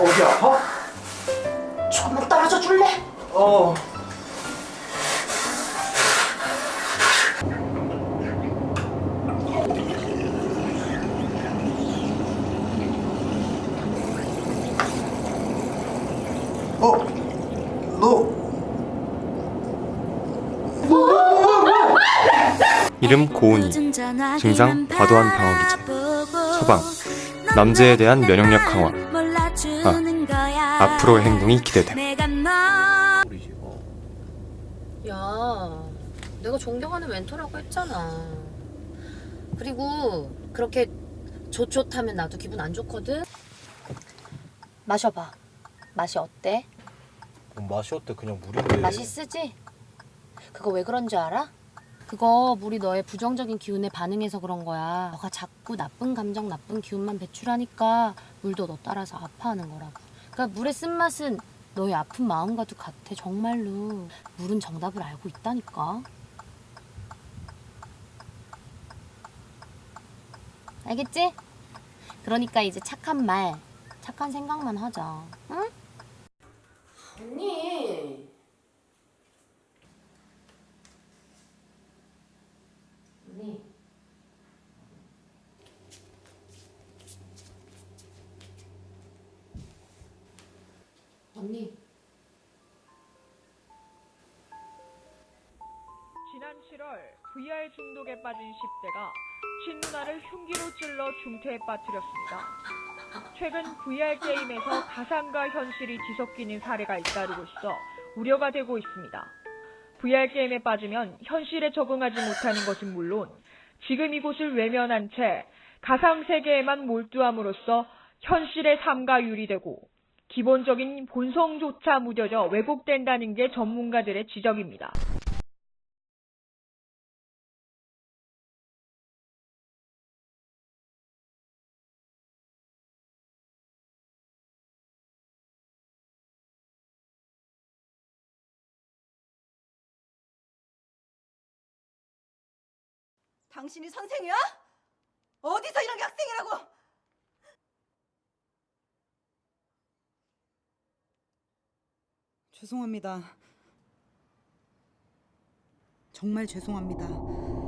어디 아파? 조금만 떨어져 줄래? 어. 어? 너 이름 고은이 증상 과도한 방어기제 처방 남자에 대한 면역력 강화 아, 앞으로의 행동이 우리지. 어. 야, 내가 존경하는 멘토라고 했잖아. 그리고 그렇게 좋좋다면 나도 기분 안 좋거든. 마셔봐. 맛이 어때? 뭔 맛이 어때? 그냥 물인데. 맛있으지? 그거 왜 그런 줄 알아? 그거 물이 너의 부정적인 기운에 반응해서 그런 거야. 너가 자꾸 나쁜 감정, 나쁜 기운만 배출하니까 물도 너 따라서 아파하는 거라고. 그러니까 물의 쓴맛은 너의 아픈 마음과도 같아. 정말로. 물은 정답을 알고 있다니까. 알겠지? 그러니까 이제 착한 말, 착한 생각만 하자. 응? 언니. 언니. 지난 7월 VR 중독에 빠진 10대가 친누나를 흉기로 찔러 중태에 빠뜨렸습니다. 최근 VR 게임에서 가상과 현실이 뒤섞이는 사례가 잇따르고 있어 우려가 되고 있습니다. VR 게임에 빠지면 현실에 적응하지 못하는 것은 물론 지금 이곳을 외면한 채 가상 세계에만 몰두함으로써 현실의 삶과 유리되고 기본적인 본성조차 무뎌져 왜곡된다는 게 전문가들의 지적입니다. 당신이 선생이야? 어디서 이런 게 학생이라고? 죄송합니다. 정말 죄송합니다.